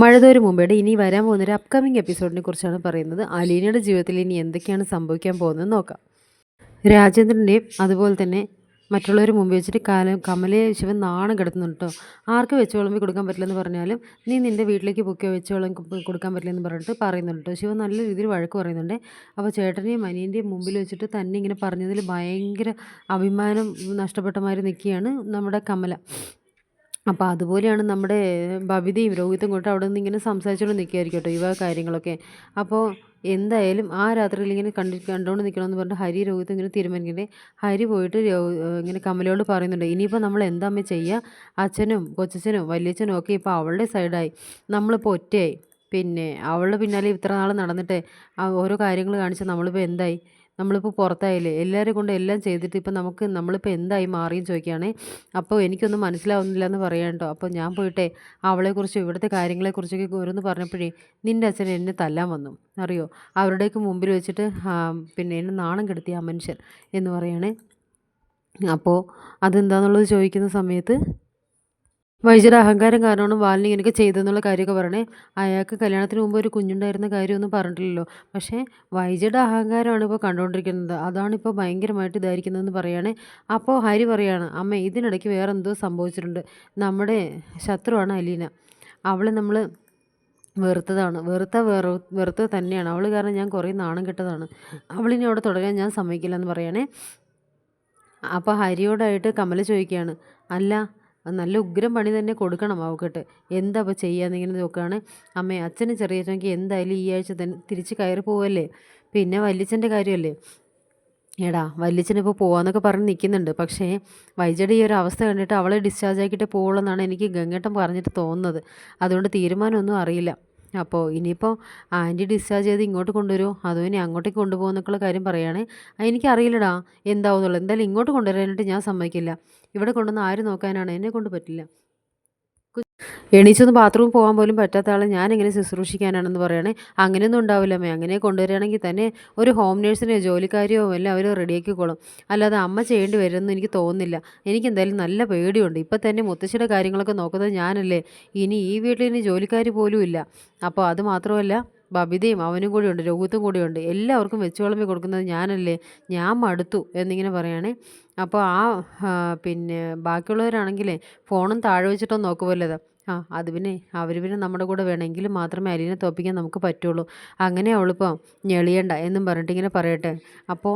മഴതോര് മുമ്പേടെ ഇനി വരാൻ പോകുന്ന ഒരു അപ്കമിങ് എപ്പിസോഡിനെ കുറിച്ചാണ് പറയുന്നത്. അലീനയുടെ ജീവിതത്തിൽ ഇനി എന്തൊക്കെയാണ് സംഭവിക്കാൻ പോകുന്നത് നോക്കാം. രാജേന്ദ്രന്റെയും അതുപോലെ തന്നെ മറ്റുള്ളവർ മുമ്പ് വെച്ചിട്ട് കാലം കമലയെ ശിവൻ നാണം കിടത്തുന്നുണ്ട് കേട്ടോ ആർക്ക് വെച്ച് വിളമ്പി കൊടുക്കാൻ പറ്റില്ലെന്ന് പറഞ്ഞാലും നീ നിന്റെ വീട്ടിലേക്ക് പൊക്കിയോ വെച്ച് വിളമ്പി കൊടുക്കാൻ പറ്റില്ലെന്ന് പറഞ്ഞിട്ട് പറയുന്നുണ്ട് കേട്ടോ ശിവൻ നല്ല രീതിയിൽ വഴക്ക് പറയുന്നുണ്ട്. അപ്പോൾ ചേട്ടനെയും അനിയന്റെയും മുമ്പിൽ വെച്ചിട്ട് തന്നെ ഇങ്ങനെ പറഞ്ഞതിൽ ഭയങ്കര അഭിമാനം നഷ്ടപ്പെട്ട നിൽക്കുകയാണ് നമ്മുടെ കമല. അപ്പോൾ അതുപോലെയാണ് നമ്മുടെ ബബിതയും രോഹിത്തും കൊണ്ട് അവിടെ നിന്ന് ഇങ്ങനെ സംസാരിച്ചുകൊണ്ട് നിൽക്കുകയായിരിക്കും കേട്ടോ ഇവ കാര്യങ്ങളൊക്കെ. അപ്പോൾ എന്തായാലും ആ രാത്രിയിൽ ഇങ്ങനെ കണ്ടി കണ്ടുകൊണ്ട് നിൽക്കണമെന്ന് പറഞ്ഞിട്ട് ഹരി രോഹിത് ഇങ്ങനെ തീരുമാനിക്കണ്ടേ. ഹരി പോയിട്ട് ഇങ്ങനെ കമലയോട് പറയുന്നുണ്ട് ഇനിയിപ്പോൾ നമ്മൾ എന്താ ചെയ്യുക അച്ഛനും കൊച്ചച്ഛനും വലിയച്ഛനും ഒക്കെ ഇപ്പോൾ അവളുടെ സൈഡായി. നമ്മളിപ്പോൾ ഒറ്റയായി. പിന്നെ അവളുടെ പിന്നാലെ ഇത്ര നാൾ നടന്നിട്ട് ഓരോ കാര്യങ്ങൾ കാണിച്ച് നമ്മളിപ്പോൾ എന്തായി? നമ്മളിപ്പോൾ പുറത്തായില്ലേ? എല്ലാവരും കൊണ്ട് എല്ലാം ചെയ്തിട്ട് ഇപ്പം നമുക്ക് നമ്മളിപ്പോൾ എന്തായി മാറിയും ചോദിക്കുകയാണേ അപ്പോൾ എനിക്കൊന്നും മനസ്സിലാവുന്നില്ല എന്ന് പറയാൻ കേട്ടോ അപ്പോൾ ഞാൻ പോയിട്ടെ അവളെക്കുറിച്ചും ഇവിടുത്തെ കാര്യങ്ങളെക്കുറിച്ചൊക്കെ ഓരോന്ന് പറഞ്ഞപ്പോഴേ നിന്റെ അച്ഛൻ എന്നെ തല്ലാൻ വന്നു. അറിയോ? അവരുടെയൊക്കെ മുമ്പിൽ വെച്ചിട്ട് പിന്നെ എന്നെ നാണം കെടുത്തി ആ മനുഷ്യൻ എന്ന് പറയുകയാണ് അപ്പോൾ അതെന്താണെന്നുള്ളത് ചോദിക്കുന്ന സമയത്ത് വൈദ്യരുടെ അഹങ്കാരം കാരണമാണ് ബാലിനി ഇങ്ങനെയൊക്കെ ചെയ്തതെന്നുള്ള കാര്യമൊക്കെ പറഞ്ഞേ അയാൾക്ക് കല്യാണത്തിന് മുമ്പ് ഒരു കുഞ്ഞുണ്ടായിരുന്ന കാര്യമൊന്നും പറഞ്ഞിട്ടില്ലല്ലോ. പക്ഷേ വൈദ്യുടെ അഹങ്കാരമാണ് ഇപ്പോൾ കണ്ടുകൊണ്ടിരിക്കുന്നത്. അതാണ് ഇപ്പോൾ ഭയങ്കരമായിട്ട് ഇതായിരിക്കുന്നതെന്ന് പറയുകയാണ് അപ്പോൾ ഹരി പറയാണ് അമ്മ ഇതിനിടയ്ക്ക് വേറെ എന്തോ സംഭവിച്ചിട്ടുണ്ട്. നമ്മുടെ ശത്രുവാണ് അലീന. അവളെ നമ്മൾ വെറുത്തതാണ്. വെറുത്ത വെറു വെറുത്ത തന്നെയാണ്. അവൾ കാരണം ഞാൻ കുറേ നാണം കെട്ടതാണ്. അവളിനി അവിടെ തുടരാൻ ഞാൻ സമ്മതിക്കില്ല എന്ന് പറയണേ. അപ്പോൾ ഹരിയോടായിട്ട് കമല ചോദിക്കുകയാണ് അല്ല നല്ല ഉഗ്രം പണി തന്നെ കൊടുക്കണം അവക്കിട്ട് എന്താ അപ്പോൾ ചെയ്യാന്നിങ്ങനെ നോക്കുകയാണ് അമ്മേ അച്ഛന് ചെറിയച്ചനെങ്കിൽ എന്തായാലും ഈ ആഴ്ച തന്നെ തിരിച്ച് കയറി പോവല്ലേ? പിന്നെ വല്യച്ഛന്റെ കാര്യമല്ലേ? എടാ വല്യച്ഛനിപ്പോൾ പോവാന്നൊക്കെ പറഞ്ഞ് നിൽക്കുന്നുണ്ട് പക്ഷേ വൈജയുടെ ഈ ഒരു അവസ്ഥ കണ്ടിട്ട് അവളെ ഡിസ്ചാർജ് ആക്കിയിട്ട് പോകുള്ളൂ എനിക്ക് ഗംഗേട്ടൻ പറഞ്ഞിട്ട് തോന്നുന്നത്. അതുകൊണ്ട് തീരുമാനമൊന്നും അറിയില്ല. അപ്പോൾ ഇനിയിപ്പോൾ ആന്റി ഡിസ്ചാർജ് ചെയ്ത് ഇങ്ങോട്ട് കൊണ്ടുവരുമോ അതോ ഇനി അങ്ങോട്ടേക്ക് കൊണ്ടുപോകുന്നൊക്കെയുള്ള കാര്യം പറയുകയാണ് എനിക്കറിയില്ലടാ എന്താവുന്നുള്ളൂ എന്തായാലും ഇങ്ങോട്ട് കൊണ്ടുവരാനായിട്ട് ഞാൻ സമ്മതിക്കില്ല. ഇവിടെ കൊണ്ടുവന്ന് ആര് നോക്കാനാണ്? എന്നെ കൊണ്ട് പറ്റില്ല. എണീച്ചൊന്ന് ബാത്റൂമിൽ പോകാൻ പോലും പറ്റാത്ത ആളെ ഞാൻ എങ്ങനെ ശുശ്രൂഷിക്കാനാണെന്ന് പറയണേ? അങ്ങനെയൊന്നും ഉണ്ടാവില്ല അമ്മേ അങ്ങനെ കൊണ്ടുവരികയാണെങ്കിൽ തന്നെ ഒരു ഹോം നേഴ്സിനെയോ ജോലിക്കാരിയോ എല്ലാം അവർ റെഡിയാക്കിക്കോളും. അല്ലാതെ അമ്മ ചെയ്യേണ്ടി വരുമെന്ന് എനിക്ക് തോന്നുന്നില്ല. എനിക്ക് എന്തായാലും നല്ല പേടിയുണ്ട്. ഇപ്പം തന്നെ മുത്തശ്ശിയുടെ കാര്യങ്ങളൊക്കെ നോക്കുന്നത് ഞാനല്ലേ. ഇനി ഈ വീട്ടിൽ ഇനി ജോലിക്കാർ പോലും ഇല്ല. അപ്പോൾ അത് മാത്രമല്ല ബബിതയും അവനും കൂടിയുണ്ട് രോഗത്തും കൂടിയുണ്ട്. എല്ലാവർക്കും വെച്ച് വിളമ്പി കൊടുക്കുന്നത് ഞാനല്ലേ? ഞാൻ മടുത്തു എന്നിങ്ങനെ പറയുകയാണേ അപ്പോൾ ആ പിന്നെ ബാക്കിയുള്ളവരാണെങ്കിലേ ഫോണും താഴെ വെച്ചിട്ടോ നോക്കുമല്ലത് ആ അത് പിന്നെ അവർ പിന്നെ നമ്മുടെ കൂടെ വേണമെങ്കിൽ മാത്രമേ അലീനെ തോപ്പിക്കാൻ നമുക്ക് പറ്റുള്ളൂ. അങ്ങനെ അവളിപ്പോൾ ഞെളിയണ്ട എന്നും പറഞ്ഞിട്ട് ഇങ്ങനെ പറയട്ടെ. അപ്പോൾ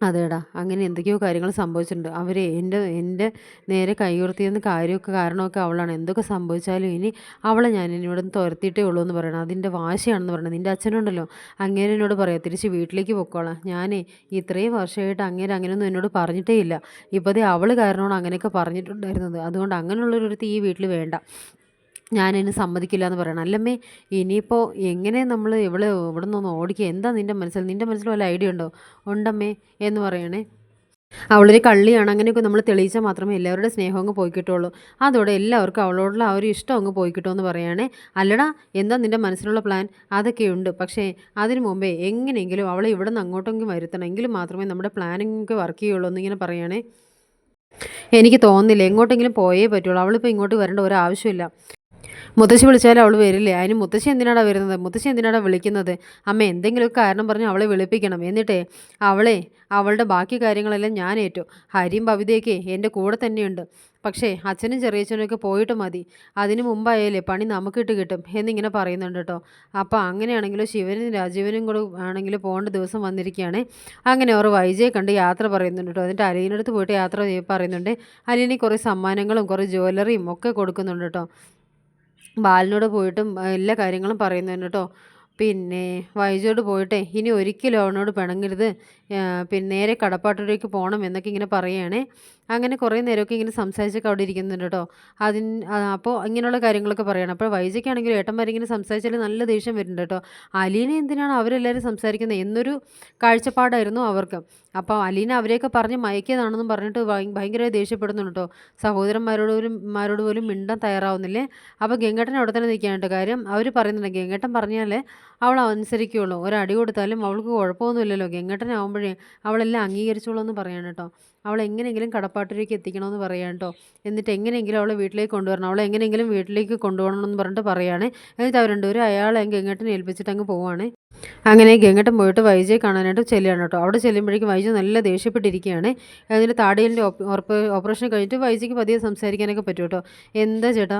അതേടാ. അങ്ങനെ എന്തൊക്കെയോ കാര്യങ്ങൾ സംഭവിച്ചിട്ടുണ്ട്. അവർ എന്റെ എന്റെ നേരെ കൈയുയർത്തിയെന്ന് കാര്യമൊക്കെ കാരണമൊക്കെ അവളാണ്. എന്തൊക്കെ സംഭവിച്ചാലും ഇനി അവളെ ഞാൻ നിന്ന് തുരത്തിയിട്ടേ ഉള്ളൂ എന്ന് പറയണം. അതിന്റെ വാശിയാണെന്ന് പറയണം. നിന്റെ അച്ഛനുണ്ടല്ലോ. അങ്ങനെ എന്നോട് പറയാം. തിരിച്ച് വീട്ടിലേക്ക് പൊക്കോളാം. ഞാനേ ഇത്രയും വർഷമായിട്ട് അങ്ങനെ അങ്ങനെയൊന്നും എന്നോട് പറഞ്ഞിട്ടേ ഇല്ല. ഇപ്പോഴത്തെ അവൾ കാരണമാണ് അങ്ങനെയൊക്കെ പറഞ്ഞിട്ടുണ്ടായിരുന്നത്. അതുകൊണ്ട് അങ്ങനെയുള്ളൊരു ഈ വീട്ടിൽ വേണ്ട. ഞാനതിന് സമ്മതിക്കില്ല എന്ന് പറയണം. അല്ലമ്മേ ഇനിയിപ്പോൾ എങ്ങനെ നമ്മൾ ഇവിടെ ഇവിടെ നിന്ന് ഓടിക്കുക എന്താ നിന്റെ മനസ്സിൽ? നിന്റെ മനസ്സിൽ വല്ല ഐഡിയ ഉണ്ടോ? ഉണ്ടമ്മേ എന്ന് പറയണേ. അവളൊരു കള്ളിയാണ്. അങ്ങനെയൊക്കെ നമ്മൾ തെളിയിച്ചാൽ മാത്രമേ എല്ലാവരുടെ സ്നേഹം അങ്ങ് പോയി കിട്ടുള്ളൂ അതോടെ എല്ലാവർക്കും അവളോടുള്ള ആ ഒരു ഇഷ്ടം അങ്ങ് പോയി കിട്ടുമെന്ന് പറയുകയാണേ അല്ലടാ എന്താ നിന്റെ മനസ്സിലുള്ള പ്ലാൻ? അതൊക്കെയുണ്ട്. പക്ഷേ അതിന് മുമ്പേ എങ്ങനെയെങ്കിലും അവളെ ഇവിടെ നിന്ന് അങ്ങോട്ടെങ്കിലും വരുത്തണം. എങ്കിലും മാത്രമേ നമ്മുടെ പ്ലാനിങ് വർക്ക് ചെയ്യുള്ളൂ എന്നിങ്ങനെ പറയുകയാണേ എനിക്ക് തോന്നുന്നില്ല. എങ്ങോട്ടെങ്കിലും പോയേ പറ്റുള്ളൂ. അവളിപ്പോൾ ഇങ്ങോട്ട് വരേണ്ട ഒരു ആവശ്യമില്ല. മുത്തശ്ശി വിളിച്ചാൽ അവൾ വരില്ലേ. അതിന് മുത്തശ്ശി എന്തിനാടാ വരുന്നത്? മുത്തശ്ശി എന്തിനാടാ വിളിക്കുന്നത്? അമ്മ എന്തെങ്കിലുമൊക്കെ കാരണം പറഞ്ഞ് അവളെ വിളിപ്പിക്കണം. എന്നിട്ടേ അവളെ അവളുടെ ബാക്കി കാര്യങ്ങളെല്ലാം ഞാൻ ഏറ്റു. ഹരിയും ഭവിതയൊക്കെ എന്റെ കൂടെ തന്നെയുണ്ട്. പക്ഷേ അച്ഛനും ചെറിയച്ഛനൊക്കെ പോയിട്ട് മതി. അതിന് മുമ്പായാലേ പണി നമുക്കിട്ട് കിട്ടും എന്നിങ്ങനെ പറയുന്നുണ്ട് കേട്ടോ. അപ്പോൾ അങ്ങനെയാണെങ്കിലും ശിവനും രാജീവനും കൂടെ ആണെങ്കിൽ പോകേണ്ട ദിവസം വന്നിരിക്കുകയാണ്. അങ്ങനെ അവർ വൈജയെ കണ്ട് യാത്ര പറയുന്നുണ്ട് കേട്ടോ. എന്നിട്ട് അലീനടുത്ത് പോയിട്ട് യാത്ര പറയുന്നുണ്ട്. അലീനെ കുറേ സമ്മാനങ്ങളും കുറേ ജ്വല്ലറിയും ഒക്കെ കൊടുക്കുന്നുണ്ട് കേട്ടോ. ബാലിനോട് പോയിട്ടും എല്ലാ കാര്യങ്ങളും പറയുന്നുണ്ട് കേട്ടോ പിന്നെ വൈജോട് പോയിട്ടേ ഇനി ഒരിക്കലും അവനോട് പിണങ്ങരുത്. പിന്നെ നേരെ കടപ്പാട്ടിലേക്ക് പോകണം എന്നൊക്കെ ഇങ്ങനെ പറയുകയാണേ. അങ്ങനെ കുറേ നേരമൊക്കെ ഇങ്ങനെ സംസാരിച്ചൊക്കെ അവിടെ ഇരിക്കുന്നുണ്ട് കേട്ടോ. അതിന് അപ്പോൾ ഇങ്ങനെയുള്ള കാര്യങ്ങളൊക്കെ പറയണം. അപ്പോൾ വൈജയ്ക്കാണെങ്കിലും ഏട്ടന്മാരിങ്ങനെ സംസാരിച്ചാൽ നല്ല ദേഷ്യം വരുന്നുണ്ട് കേട്ടോ. അലീന എന്തിനാണ് അവരെല്ലാവരും സംസാരിക്കുന്നത്? എന്നൊരു കാഴ്ചപ്പാടായിരുന്നു അവർക്ക്. അപ്പോൾ അലീന അവരെയൊക്കെ പറഞ്ഞ് മയക്കിയതാണെന്നും പറഞ്ഞിട്ട് ഭയങ്കര ദേഷ്യപ്പെടുന്നുണ്ട് കേട്ടോ. സഹോദരന്മാരോട് പോലും മാരോട് പോലും മിണ്ടാൻ തയ്യാറാവുന്നില്ലേ? അപ്പോൾ ഗംഗേട്ടൻ അവിടെ തന്നെ നിൽക്കാനായിട്ട് കാര്യം അവർ പറയുന്നുണ്ട് ഗംഗേട്ടൻ പറഞ്ഞാലേ അവൾ അനുസരിക്കുകയുള്ളൂ. ഒരടി കൊടുത്താലും അവൾക്ക് കുഴപ്പമൊന്നുമില്ലല്ലോ. ഗംഗേട്ടനാവുമ്പോഴേ അവളെല്ലാം അംഗീകരിച്ചോളൂ എന്ന് പറയാണ് കേട്ടോ. അവളെ എങ്ങനെയെങ്കിലും കടപ്പാട്ടിലേക്ക് എത്തിക്കണമെന്ന് പറയാം കേട്ടോ. എന്നിട്ട് എങ്ങനെയെങ്കിലും അവളെ വീട്ടിലേക്ക് കൊണ്ടുവരണം. അവളെ എങ്ങനെയെങ്കിലും വീട്ടിലേക്ക് കൊണ്ടുപോകണം എന്ന് പറഞ്ഞിട്ട് പറയുകയാണ്. എന്നിട്ട് അവർ രണ്ടുപേരും അയാളെ ഗംഗേട്ടനെ ഏൽപ്പിച്ചിട്ട് അങ്ങ് പോവുകയാണ് അങ്ങനെ ഗംഗട്ടൻ പോയിട്ട് വൈജയെ കാണാനായിട്ട് ചെല്ലുകയാണ് കേട്ടോ. അവിടെ ചെല്ലുമ്പോഴേക്കും വൈജ നല്ല ദേഷ്യപ്പെട്ടിരിക്കുകയാണ്. അതിന് താടിയലിന്റെ ഓപ്പറേഷൻ കഴിഞ്ഞിട്ട് വൈജയ്ക്ക് പതിയെ സംസാരിക്കാനൊക്കെ പറ്റും കേട്ടോ. എന്താ ചേട്ടാ?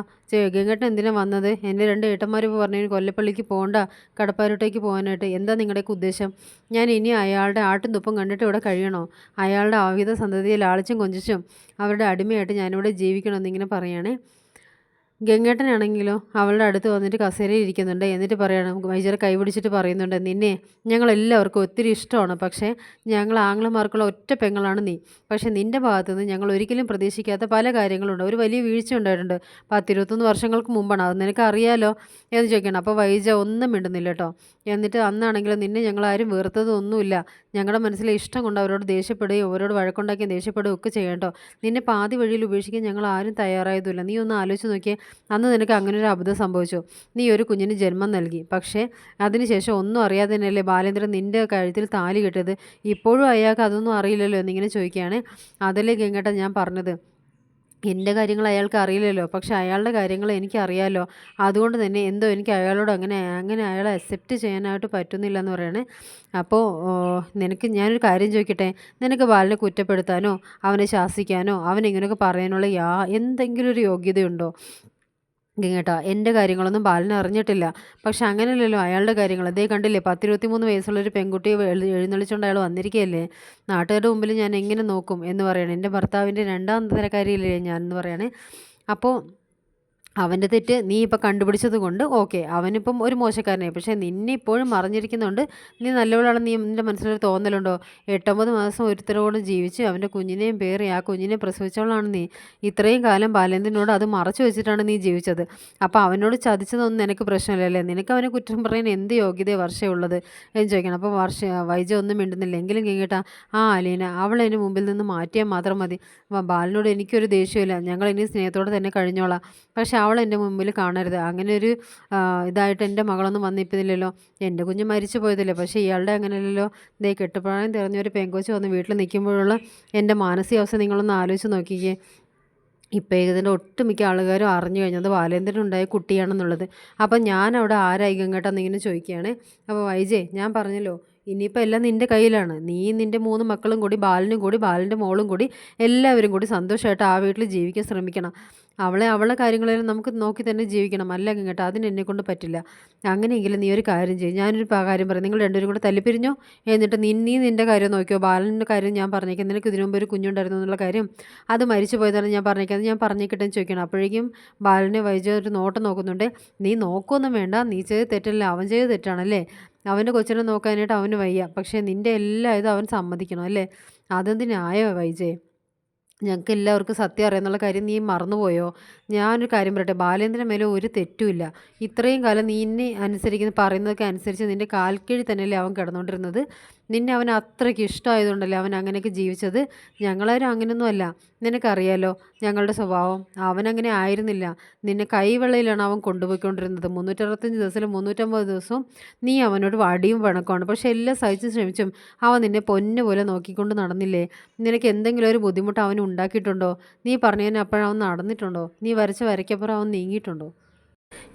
ഗംഗട്ടൻ എന്തിനാണ് വന്നത്? എന്റെ രണ്ട് ഏട്ടന്മാർ പറഞ്ഞു കൊല്ലപ്പള്ളിക്ക് പോകണ്ട കടപ്പാരോട്ടേക്ക് പോകാനായിട്ട്. എന്താ നിങ്ങളുടെയൊക്കെ ഉദ്ദേശം? ഞാൻ ഇനി അയാളുടെ ആട്ടും തുപ്പും കണ്ടിട്ട് ഇവിടെ കഴിയണോ? അയാളുടെ ആവിധ സന്തതിയിൽ ആളിച്ചും കൊഞ്ചിച്ചും അവരുടെ അടിമയായിട്ട് ഞാനിവിടെ ജീവിക്കണമെന്നിങ്ങനെ പറയുകയാണേ ഗംഗേട്ടനാണെങ്കിലോ അവളുടെ അടുത്ത് വന്നിട്ട് കസേരയിൽ ഇരിക്കുന്നുണ്ട്. എന്നിട്ട് പറയണം വൈദ്യരെ കൈപിടിച്ചിട്ട് പറയുന്നുണ്ട് നിന്നെ ഞങ്ങളെല്ലാവർക്കും ഒത്തിരി ഇഷ്ടമാണ്. പക്ഷേ ഞങ്ങൾ ആംഗ്ലമാർക്കുള്ള ഒറ്റ പെങ്ങളാണ് നീ. പക്ഷേ നിന്റെ ഭാഗത്തു നിന്ന് ഞങ്ങൾ ഒരിക്കലും പ്രതീക്ഷിക്കാത്ത പല കാര്യങ്ങളുണ്ട്. ഒരു വലിയ വീഴ്ച ഉണ്ടായിട്ടുണ്ട്. പത്തിരുപത്തൊന്ന് വർഷങ്ങൾക്ക് മുമ്പാണ്. അത് നിനക്ക് അറിയാലോ എന്ന് ചോദിക്കണം അപ്പോൾ വൈജ ഒന്നും മിണ്ടുന്നില്ല കേട്ടോ. എന്നിട്ട് അന്നാണെങ്കിലും നിന്നെ ഞങ്ങൾ ആരും വെറുത്തതൊന്നുമില്ല. ഞങ്ങളുടെ മനസ്സിലെ ഇഷ്ടം കൊണ്ട് അവരോട് ദേഷ്യപ്പെടുകയും അവരോട് വഴക്കുണ്ടാക്കിയും ദേഷ്യപ്പെടുകയും ഒക്കെ ചെയ്യട്ടോ നിന്നെ പാതി വഴിയിൽ ഉപേക്ഷിക്കാൻ ഞങ്ങൾ ആരും തയ്യാറായതുമില്ല. നീ ഒന്ന് ആലോചിച്ച് നോക്കിയേ. അന്ന് നിനക്ക് അങ്ങനെ ഒരു അബദ്ധം സംഭവിച്ചു. നീ ഒരു കുഞ്ഞിന് ജന്മം നൽകി. പക്ഷേ അതിനുശേഷം ഒന്നും അറിയാതെ തന്നെയല്ലേ ബാലേന്ദ്രൻ നിന്റെ കഴുത്തിൽ താലി കെട്ടിയത്? ഇപ്പോഴും അയാൾക്ക് അതൊന്നും അറിയില്ലല്ലോ എന്നിങ്ങനെ ചോദിക്കുകയാണ്. അതല്ലേ ഗംഗേട്ട ഞാൻ പറഞ്ഞത്? എന്റെ കാര്യങ്ങൾ അയാൾക്ക് അറിയില്ലല്ലോ. പക്ഷെ അയാളുടെ കാര്യങ്ങൾ എനിക്കറിയാമല്ലോ അതുകൊണ്ട് തന്നെ എന്തോ എനിക്ക് അയാളോട് അങ്ങനെ അങ്ങനെ അയാളെ അക്സെപ്റ്റ് ചെയ്യാനായിട്ട് പറ്റുന്നില്ല എന്ന് പറയണേ. അപ്പോൾ നിനക്ക് ഞാനൊരു കാര്യം ചോദിക്കട്ടെ? നിനക്ക് ബാലിനെ കുറ്റപ്പെടുത്താനോ? അവനെ ശാസിക്കാനോ? അവനിങ്ങനെയൊക്കെ പറയാനുള്ള യാ എന്തെങ്കിലും ഒരു യോഗ്യതയുണ്ടോ? കേട്ടോ. എന്റെ കാര്യങ്ങളൊന്നും ബാലൻ അറിഞ്ഞിട്ടില്ല. പക്ഷെ അങ്ങനെയല്ലല്ലോ അയാളുടെ കാര്യങ്ങൾ. അതേ കണ്ടില്ലേ പത്തിരുപത്തി മൂന്ന് വയസ്സുള്ളൊരു പെൺകുട്ടി എഴുന്നള്ളിച്ചുകൊണ്ട് അയാൾ വന്നിരിക്കുകയല്ലേ? നാട്ടുകാരുടെ മുമ്പിൽ ഞാൻ എങ്ങനെ നോക്കും എന്ന് പറയണേ. എന്റെ ഭർത്താവിന്റെ രണ്ടാം തരക്കാരിയല്ലേ ഞാൻ എന്ന് പറയണേ. അപ്പോൾ അവന്റെ തെറ്റ് നീ ഇപ്പം കണ്ടുപിടിച്ചത് കൊണ്ട് ഓക്കെ അവനിപ്പം ഒരു മോശക്കാരനായി. പക്ഷേ നിന്നെ ഇപ്പോഴും മറിഞ്ഞിരിക്കുന്നുണ്ട് നീ നല്ലവളാണെന്ന് നീ നിന്റെ മനസ്സിലൊരു തോന്നലുണ്ടോ? എട്ടൊമ്പത് മാസം ഒരുത്തരോട് ജീവിച്ച് അവന്റെ കുഞ്ഞിനെയും പേറി ആ കുഞ്ഞിനെ പ്രസവിച്ചവളാണ് നീ. ഇത്രയും കാലം ബാലേന്ദ്രനോട് അത് മറച്ചു വെച്ചിട്ടാണ് നീ ജീവിച്ചത്. അപ്പോൾ അവനോട് ചതിച്ചതൊന്നും നിനക്ക് പ്രശ്നമില്ലല്ലേ? നിനക്ക് അവനെ കുറ്റം പറയാൻ എന്ത് യോഗ്യത വർഷമുള്ളത് എന്ന് ചോദിക്കണം. അപ്പോൾ വർഷ വൈജ ഒന്നും മിണ്ടുന്നില്ല. എങ്കിലും കേട്ടാ ആ അലീന എന്റെ മുമ്പിൽ നിന്ന് മാറ്റിയാൽ മാത്രം മതി. ബാലിനോട് എനിക്കൊരു ദേഷ്യമില്ല ഞങ്ങൾ ഇനി സ്നേഹത്തോടെ തന്നെ കഴിഞ്ഞോളാം. പക്ഷേ അവൾ എന്റെ മുമ്പിൽ കാണരുത്. അങ്ങനെ ഒരു ഇതായിട്ട് എന്റെ മകളൊന്നും വന്നിപ്പില്ലല്ലോ എന്റെ കുഞ്ഞ് മരിച്ചു പോയതല്ലേ. പക്ഷേ ഇയാളുടെ അങ്ങനെയല്ലല്ലോ ദേ കെട്ടുപ്രായം തിറഞ്ഞൊരു പെങ്കൊച്ച് വന്ന് വീട്ടിൽ നിൽക്കുമ്പോഴുള്ള എന്റെ മാനസികാവസ്ഥ നിങ്ങളൊന്ന് ആലോചിച്ച് നോക്കിക്കേ. ഇപ്പം ഇതിന്റെ ഒട്ടുമിക്ക ആൾക്കാരും അറിഞ്ഞു കഴിഞ്ഞത് ബാലേന്ദ്രനുണ്ടായ കുട്ടിയാണെന്നുള്ളത്. അപ്പം ഞാൻ അവിടെ ആരായി കേട്ടോ ഇങ്ങനെ ചോദിക്കുകയാണ്. അപ്പോൾ വൈജയ് ഞാൻ പറഞ്ഞല്ലോ ഇനിയിപ്പോൾ എല്ലാം നിന്റെ കയ്യിലാണ്. നീ നിന്റെ മൂന്ന് മക്കളും കൂടി ബാലനും കൂടി ബാലന്റെ മോളും കൂടി എല്ലാവരും കൂടി സന്തോഷമായിട്ട് ആ വീട്ടിൽ ജീവിക്കാൻ ശ്രമിക്കണം. അവളെ അവളെ കാര്യങ്ങളെല്ലാം നമുക്ക് നോക്കി തന്നെ ജീവിക്കണം. അല്ല കേട്ടോ അതിന് എന്നെ കൊണ്ട് പറ്റില്ല. അങ്ങനെയെങ്കിലും നീ ഒരു കാര്യം ചെയ്യും. ഞാനൊരു കാര്യം പറയാം. നിങ്ങൾ രണ്ടുപേരും കൂടെ തല്ലിപ്പിരിഞ്ഞോ? എന്നിട്ട് നീ നീ നിന്റെ കാര്യം നോക്കിയോ? ബാലന്റെ കാര്യം ഞാൻ പറഞ്ഞേക്കാം. നിനക്ക് ഇതിനു മുമ്പ് ഒരു കുഞ്ഞുണ്ടായിരുന്നു എന്നുള്ള കാര്യം അത് മരിച്ചു പോയതാണ് ഞാൻ പറഞ്ഞേക്കാം. ഞാൻ പറഞ്ഞേക്കിട്ടെന്ന് ചോദിക്കണം അപ്പോഴേക്കും ബാലനെ വൈജ ഒരു നോട്ടം നോക്കുന്നുണ്ട്. നീ നോക്കൊന്നും വേണ്ട. നീ ചെയ്ത് തെറ്റല്ല. അവൻ ചെയ്ത് തെറ്റാണല്ലേ? അവന്റെ കൊച്ചിനെ നോക്കാനായിട്ട് അവന് വയ്യ. പക്ഷേ നിന്റെ എല്ലാ ഇതും അവൻ സമ്മതിക്കണം അല്ലേ? അതെന്തിനായോ വൈജയ് ഞങ്ങൾക്ക് എല്ലാവർക്കും സത്യം അറിയാമെന്നുള്ള കാര്യം നീ മറന്നുപോയോ? ഞാനൊരു കാര്യം പറയട്ടെ ബാലേന്ദ്രൻ മേലെ ഒരു തെറ്റുമില്ല. ഇത്രയും കാലം നീ എന്നെ അനുസരിക്കുന്ന പറയുന്നതൊക്കെ അനുസരിച്ച് നിന്റെ കാൽക്കീഴിൽ തന്നെയല്ലേ അവൻ കിടന്നുകൊണ്ടിരുന്നത്? നിന്നെ അവൻ അത്രയ്ക്ക് ഇഷ്ടമായതുകൊണ്ടല്ലേ അവൻ അങ്ങനെയൊക്കെ ജീവിച്ചത്? ഞങ്ങളാരും അങ്ങനെയൊന്നും അല്ല നിനക്കറിയാലോ ഞങ്ങളുടെ സ്വഭാവം. അവനങ്ങനെ ആയിരുന്നില്ല. നിന്നെ കൈവെള്ളയിലാണ് അവൻ കൊണ്ടുപോയിക്കൊണ്ടിരുന്നത്. മുന്നൂറ്ററുപത്തഞ്ച് ദിവസത്തിൽ മുന്നൂറ്റമ്പത് ദിവസവും നീ അവനോട് വടിയും വണക്കമാണ് പക്ഷേ എല്ലാം സഹിച്ചും ശ്രമിച്ചും അവൻ നിന്നെ പൊന്നു പോലെ നോക്കിക്കൊണ്ട് നടന്നില്ലേ? നിനക്ക് എന്തെങ്കിലും ഒരു ബുദ്ധിമുട്ട് അവൻ ഉണ്ടാക്കിയിട്ടുണ്ടോ? നീ പറഞ്ഞതിന് അപ്പോഴവൻ നടന്നിട്ടുണ്ടോ? നീ വരച്ച വരയ്ക്കപ്പുറം അവൻ നീങ്ങിയിട്ടുണ്ടോ?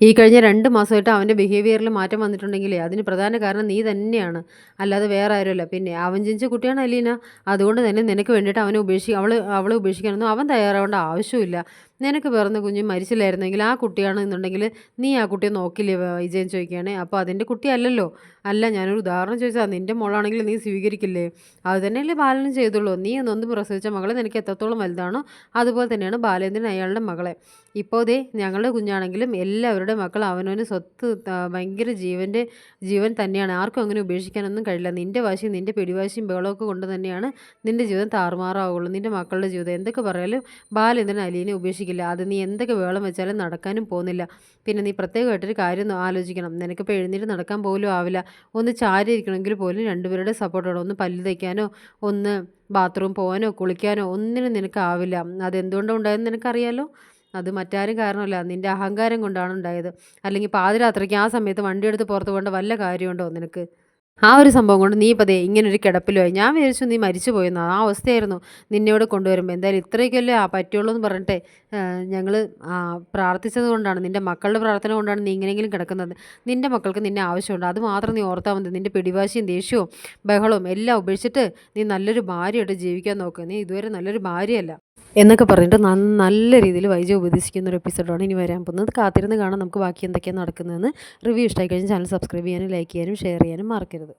ഈ കഴിഞ്ഞ രണ്ട് മാസമായിട്ട് അവന്റെ ബിഹേവിയറിൽ മാറ്റം വന്നിട്ടുണ്ടെങ്കിലേ അതിന് പ്രധാന കാരണം നീ തന്നെയാണ്. അല്ലാതെ വേറെ ആരുമല്ല. പിന്നെ അവൻ ജനിച്ച കുട്ടിയാണ് അലീന. അതുകൊണ്ട് തന്നെ നിനക്ക് വേണ്ടിയിട്ട് അവനെ ഉപേക്ഷിക്കുക അവൾ അവളെ ഉപേക്ഷിക്കാനൊന്നും അവൻ തയ്യാറാവേണ്ട ആവശ്യമില്ല നിനക്ക് പിറന്ന കുഞ്ഞ് മരിച്ചില്ലായിരുന്നെങ്കിൽ ആ കുട്ടിയാണെന്നുണ്ടെങ്കിൽ നീ ആ കുട്ടിയെ നോക്കില്ലേ വിജയം ചോദിക്കുകയാണെ? അപ്പോൾ അതിന്റെ കുട്ടിയല്ലല്ലോ. അല്ല ഞാനൊരു ഉദാഹരണം ചോദിച്ചാൽ നിന്റെ മോളാണെങ്കിൽ നീ സ്വീകരിക്കില്ലേ? അത് തന്നെയല്ലേ ബാലനും ചെയ്തുള്ളൂ. നീ എന്നൊന്ന് പ്രസവിച്ച മകളെ നിനക്ക് എത്രത്തോളം വലുതാണോ അതുപോലെ തന്നെയാണ് ബാലേന്ദ്രൻ അയാളുടെ മകളെ. ഇപ്പോൾ ദേ ഞങ്ങളുടെ കുഞ്ഞാണെങ്കിലും എല്ലാവരുടെ മക്കൾ അവനവന് സ്വത്ത് ഭയങ്കര ജീവന്റെ ജീവൻ തന്നെയാണ്. ആർക്കും അങ്ങനെ ഉപേക്ഷിക്കാനൊന്നും കഴിയില്ല. നിന്റെ വാശിയും നിന്റെ പിടിവാശിയും ബഹളമൊക്കെ കൊണ്ട് തന്നെയാണ് നിന്റെ ജീവിതം താറുമാറാവുള്ളൂ. നിന്റെ മക്കളുടെ ജീവിതം. എന്തൊക്കെ പറയാലും ബാലേന്ദ്രൻ അലീനെ ഉപേക്ഷിക്കില്ല ആലോചിക്കില്ല അത് നീ എന്തൊക്കെ വേളം വെച്ചാലും നടക്കാനും പോകുന്നില്ല. പിന്നെ നീ പ്രത്യേകമായിട്ടൊരു കാര്യം ആലോചിക്കണം. നിനക്കിപ്പോൾ എഴുന്നേറ്റ് നടക്കാൻ പോലും ആവില്ല. ഒന്ന് ചാരി ഇരിക്കണമെങ്കിൽ പോലും രണ്ടുപേരുടെ സപ്പോർട്ടോടെ ഒന്ന് പല്ല് തയ്ക്കാനോ ഒന്ന് ബാത്റൂം പോകാനോ കുളിക്കാനോ ഒന്നിനും നിനക്കാവില്ല അതെന്തുകൊണ്ടാണ് ഉണ്ടായെന്ന് നിനക്കറിയാലോ? അത് മറ്റാരും കാരണമല്ല. നിന്റെ അഹങ്കാരം കൊണ്ടാണ് ഉണ്ടായത്. അല്ലെങ്കിൽ പാതിരാത്രിക്ക് ആ സമയത്ത് വണ്ടിയെടുത്ത് പുറത്ത് പോകേണ്ട വല്ല കാര്യമുണ്ടോ നിനക്ക്? ആ ഒരു സംഭവം കൊണ്ട് നീ ഇപ്പം ദേ ഇങ്ങനൊരു കിടപ്പിലുമായി ഞാൻ വിചാരിച്ചു നീ മരിച്ചു പോയെന്ന് ആ അവസ്ഥയായിരുന്നു നിന്നോട് കൊണ്ടുവരുമ്പോൾ എന്തായാലും ഇത്രയൊക്കെയല്ലേ ആ പറ്റുള്ളൂ എന്ന് പറഞ്ഞിട്ട് ഞങ്ങൾ പ്രാർത്ഥിച്ചത് കൊണ്ടാണ്. നിന്റെ മക്കളുടെ പ്രാർത്ഥന കൊണ്ടാണ് നീ ഇങ്ങനെയെങ്കിലും കിടക്കുന്നത്. നിന്റെ മക്കൾക്ക് നിന്നെ ആവശ്യമുണ്ട്. അത് മാത്രം നീ ഓർത്താൽ മതി. നിന്റെ പിടിവാശിയും ദേഷ്യവും ബഹളവും എല്ലാം ഉപേക്ഷിച്ചിട്ട് നീ നല്ലൊരു ഭാര്യയായിട്ട് ജീവിക്കാൻ നോക്ക്. നീ ഇതുവരെ നല്ലൊരു ഭാര്യയല്ല. എന്നൊക്കെ പറഞ്ഞിട്ട് നല്ല രീതിയിൽ വൈജ ഉപദേശിക്കുന്ന ഒരു എപ്പിസോഡാണ് ഇനി വരാൻ പോകുന്നത്. കാത്തിരുന്ന് കാണാൻ നമുക്ക് ബാക്കി എന്തൊക്കെയാണ് നടക്കുന്നതെന്ന് റിവ്യൂ ഇഷ്ടമായി കഴിഞ്ഞാൽ ചാനൽ സബ്സ്ക്രൈബ് ചെയ്യാനും ലൈക്ക് ചെയ്യാനും ഷെയർ ചെയ്യാനും മറക്കരുത്.